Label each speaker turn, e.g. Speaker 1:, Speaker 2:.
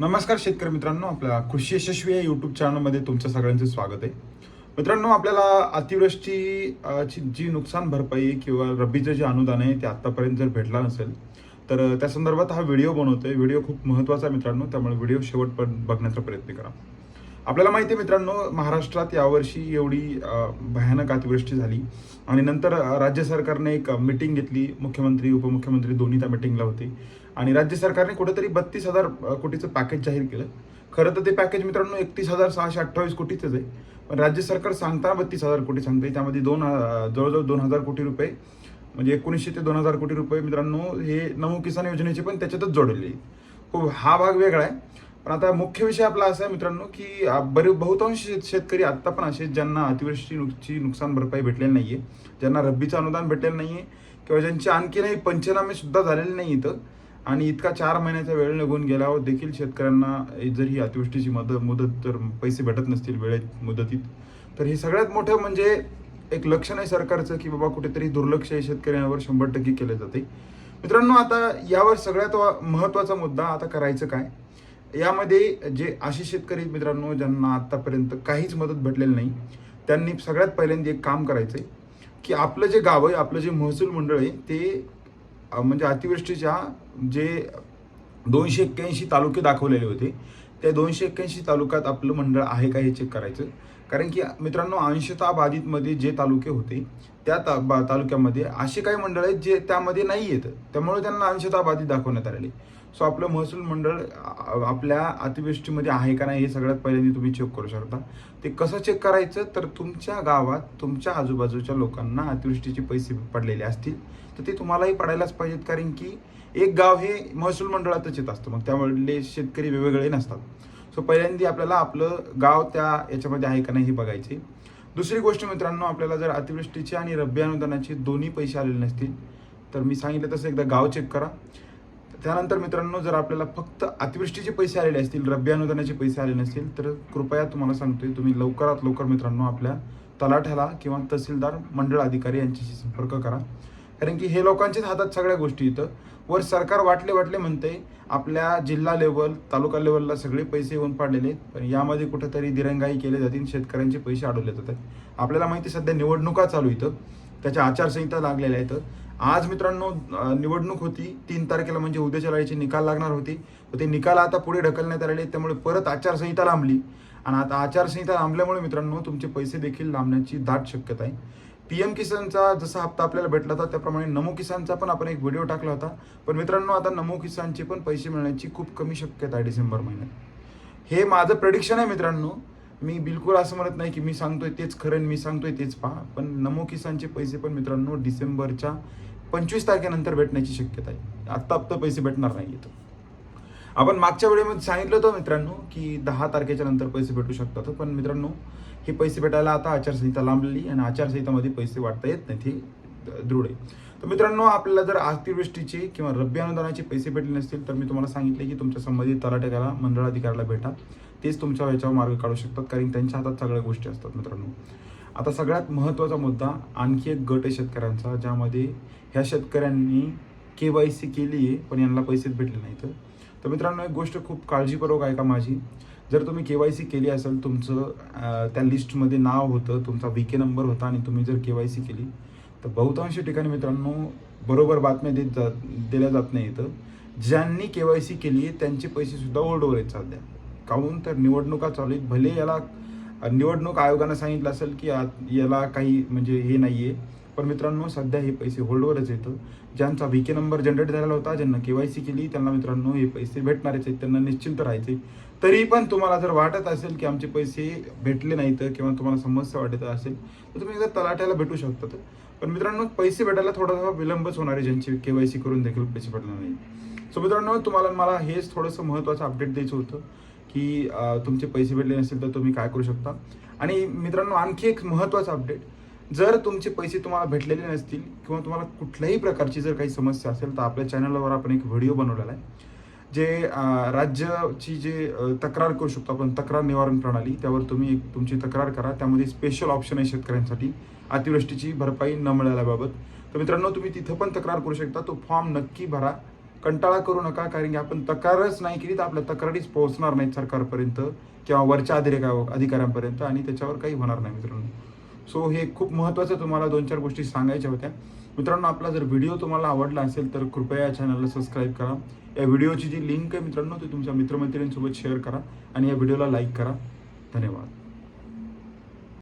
Speaker 1: नमस्कार शेतकरी मित्रांनो आपल्या कृषी यशस्वी या युट्यूब चॅनलमध्ये तुमचं सगळ्यांचं स्वागत आहे. मित्रांनो आपल्याला अतिवृष्टी ची जी नुकसान भरपाई किंवा रब्बीचं जे अनुदान आहे ते आत्तापर्यंत जर भेटला नसेल तर त्या संदर्भात हा व्हिडिओ बनवतोय. व्हिडिओ खूप महत्त्वाचा आहे मित्रांनो त्यामुळे व्हिडिओ शेवट पण बघण्याचा प्रयत्न करा. आपल्याला माहिती आहे मित्रांनो महाराष्ट्रात यावर्षी एवढी भयानक अतिवृष्टी झाली आणि नंतर राज्य सरकारने एक मिटिंग घेतली. मुख्यमंत्री उपमुख्यमंत्री दोन्ही त्या मिटिंगला होते. आणि राज्य सरकारने कुठेतरी बत्तीस हजार कोटीचं पॅकेज जाहीर केलं. खरं तर ते पॅकेज मित्रांनो एकतीस हजार सहाशे अठ्ठावीस कोटीचंच आहे. पण राज्य सरकार सांगताना बत्तीस हजार कोटी सांगते त्यामध्ये दोन जवळजवळ दोन हजार कोटी रुपये म्हणजे एकोणीसशे ते दोन हजार कोटी रुपये मित्रांनो हे नमो किसान योजनेचे पण त्याच्यातच जोडलेले आहे. हो हा भाग वेगळा आहे. पण आता मुख्य विषय आपला असा आहे मित्रांनो की बरे बहुतांश शेतकरी आत्ता पण असे आहेत ज्यांना अतिवृष्टी नुकची नुकसान भरपाई भेटलेली नाही आहे ज्यांना रब्बीचं अनुदान भेटलेलं आहे किंवा ज्यांचे आणखीनही पंचनामे सुद्धा झालेले नाही इथं आणि इतका चार महिन्याचा वेळ निघून गेल्यावर हो, देखील शेतकऱ्यांना जर ही अतिवृष्टीची मदत मुदत तर पैसे भेटत नसतील वेळेत मुदतीत तर हे सगळ्यात मोठं म्हणजे एक लक्षण आहे सरकारचं की बाबा कुठेतरी दुर्लक्ष आहे शेतकऱ्यांवर शंभर टक्के केलं जाते. मित्रांनो आता यावर सगळ्यात वा- महत्त्वाचा मुद्दा आता करायचं काय? यामध्ये जे असे शेतकरी मित्रांनो ज्यांना आतापर्यंत काहीच मदत भेटलेली नाही त्यांनी सगळ्यात पहिल्यांदा एक काम करायचं आहे की आपलं जे गाव आहे आपलं जे महसूल मंडळ आहे ते म्हणजे अतिवृष्टीच्या जे दोनशे एक्क्याऐंशी तालुके दाखवलेले होते त्या दोनशे एक्क्याऐंशी तालुक्यात आपलं मंडळ आहे का हे चेक करायचं. कारण की मित्रांनो अंशतः बाधितमध्ये जे तालुके होते त्या ता बा तालुक्यामध्ये असे काही मंडळ आहेत जे त्यामध्ये नाही येत. त्यामुळे त्यांना अंशतः बाधित दाखवण्यात आलेले सो आपलं महसूल मंडळ आपल्या अतिवृष्टीमध्ये आहे का नाही हे सगळ्यात पहिल्यांदा तुम्ही चेक करू शकता. ते कसं चेक करायचं? तर तुमच्या गावात तुमच्या आजूबाजूच्या लोकांना अतिवृष्टीचे पैसे पडलेले असतील तर ते तुम्हालाही पडायलाच पाहिजेत. कारण की एक गाव हे महसूल मंडळातच येत असतं. मग त्यामुळे शेतकरी वेगवेगळे नसतात. सो पहिल्यांदा आपल्याला आपलं गाव त्या याच्यामध्ये आहे का नाही हे बघायचे. दुसरी गोष्ट मित्रांनो आपल्याला जर अतिवृष्टीचे आणि रब्बी अनुदानाचे दोन्ही पैसे आलेले नसतील तर मी सांगितलं तसं एकदा गाव चेक करा. त्यानंतर मित्रांनो जर आपल्याला फक्त अतिवृष्टीचे पैसे आलेले असतील रब्बी अनुदानाचे पैसे आले नसतील तर कृपया तुम्हाला सांगतोय तुम्ही लवकरात लवकर मित्रांनो आपल्या तलाठ्याला किंवा तहसीलदार मंडळ अधिकारी यांच्याशी संपर्क करा. कारण की हे लोकांच्याच हातात सगळ्या गोष्टी इथं. वर सरकार वाटले वाटले म्हणते आपल्या जिल्हा लेवल तालुका लेवलला सगळे पैसे येऊन पाडलेले आहेत. पण यामध्ये कुठेतरी दिरंगाई केले जातील शेतकऱ्यांचे पैसे अडवले जातात. आपल्याला माहिती आहे सध्या निवडणुका चालू इथं. त्याच्या आचारसंहिता लागलेल्या आहेत. आज मित्रांनो निवडणूक होती. तीन तारखेला म्हणजे उद्याच्या वेळेचे निकाल लागणार होती. तर ते निकाल आता पुढे ढकलण्यात आलेले त्यामुळे परत आचारसंहिता लांबली. आणि आता आचारसंहिता लांबल्यामुळे मित्रांनो तुमचे पैसे देखील लांबण्याची दाट शक्यता आहे. पी एम किसानचा जसा हप्ता आपल्याला भेटला होता त्याप्रमाणे नमो किसानचा पण आपण एक व्हिडिओ टाकला होता. पण मित्रांनो आता नमो किसानचे पण पैसे मिळण्याची खूप कमी शक्यता आहे डिसेंबर महिन्यात. हे माझं प्रडिक्शन आहे मित्रांनो. मी बिलकुल असं म्हणत नाही की मी सांगतोय तेच खरं मी सांगतोय तेच पहा. पण नमो किसानचे पैसे पण मित्रांनो डिसेंबरच्या पंचवीस तारखेनंतर भेटण्याची शक्यता आहे. आत्ता आत्ता पैसे भेटणार नाही आपण मागच्या वेळेमध्ये सांगितलं होतं मित्रांनो की दहा तारखेच्या नंतर पैसे भेटू शकतात. पण मित्रांनो हे पैसे भेटायला आता आचारसंहिता लांबलेली आणि आचारसंहितामध्ये पैसे वाटता येत नाही ते दृढ आहे. तर मित्रांनो आपल्याला जर अतिवृष्टीचे किंवा रब्बी अनुदानाचे पैसे भेटले नसतील तर मी तुम्हाला सांगितले की तुमच्या संबंधित तलाठ्याला मंडळाधिकाऱ्याला भेटा. तेच तुमच्या याच्यावर मार्ग काढू शकतात कारण त्यांच्या हातात सगळ्या गोष्टी असतात मित्रांनो. आता सगळ्यात महत्त्वाचा मुद्दा आणखी एक गट आहे शेतकऱ्यांचा ज्यामध्ये ह्या शेतकऱ्यांनी के वाय सी केली आहे पण यांना पैसेच भेटले नाहीत. तर मित्रांनो एक गोष्ट खूप काळजीपूर्वक आहे का माझी. जर तुम्ही के वाय सी केली असेल तुमचं त्या लिस्टमध्ये नाव होतं तुमचा वी के नंबर होता आणि तुम्ही जर के वाय सी केली तर बहुतांश ठिकाणी मित्रांनो बरोबर बातम्या देत जात दिल्या जात नाही इथं. ज्यांनी के वाय सी केली आहे त्यांचे पैसेसुद्धा ओल्डवर आहेत सध्या. काहून तर निवडणुका चालू आहेत. भले याला निवडणूक आयोगानं सांगितलं असेल की आ- याला काही म्हणजे हे नाही आहे पण मित्रांनो सध्या हे पैसे होल्डवरच येतं ज्यांचा व्ही के नंबर जनरेट झालेला होता ज्यांना के वाय सी केली त्यांना मित्रांनो हे पैसे भेटणारच आहेत. त्यांना निश्चिंत राहायचे तरी पण तुम्हाला जर वाटत असेल की आमचे पैसे भेटले नाहीत किंवा तुम्हाला समस्या वाटत असेल तर तुम्ही एकदा तलाट्याला भेटू शकतात. पण मित्रांनो पैसे भेटायला थोडासा विलंबच होणार आहे ज्यांची के वाय सी करून देखील पैसे भेटणार नाही सो मित्रांनो तुम्हाला मला हेच थोडंसं महत्त्वाचं अपडेट द्यायचं होतं की तुमचे पैसे भेटले नसेल तर तुम्ही काय करू शकता? आणि मित्रांनो आणखी एक महत्त्वाचं अपडेट जर तुमचे पैसे तुम्हाला भेटलेले नसतील किंवा तुम्हाला कुठल्याही प्रकारची जर काही समस्या असेल तर आपल्या चॅनलवर आपण एक व्हिडिओ बनवलेला आहे. जे राज्याची जे तक्रार करू शकतो आपण तक्रार निवारण प्रणाली त्यावर तुम्ही एक तुमची तक्रार करा. त्यामध्ये स्पेशल ऑप्शन आहे शेतकऱ्यांसाठी. अतिवृष्टीची भरपाई न मिळाल्याबाबत तर मित्रांनो तुम्ही तिथं पण तक्रार करू शकता. तो फॉर्म नक्की भरा. कंटाळा करू नका कारण की आपण तक्रारच नाही केली तर आपल्या तक्रारीच पोहोचणार नाहीत सरकारपर्यंत किंवा वरच्या अधिका अधिकाऱ्यांपर्यंत आणि त्याच्यावर काही होणार नाही मित्रांनो. सो हे खूप महत्त्वाचं तुम्हाला दोन चार गोष्टी सांगायच्या होत्या. मित्रांनो आपला जर व्हिडिओ तुम्हाला आवडला असेल तर कृपया या चॅनलला सबस्क्राईब करा. या व्हिडिओची जी लिंक आहे मित्रांनो ती तुमच्या मित्रमैत्रिणींसोबत शेअर करा आणि या व्हिडिओला लाईक करा. धन्यवाद.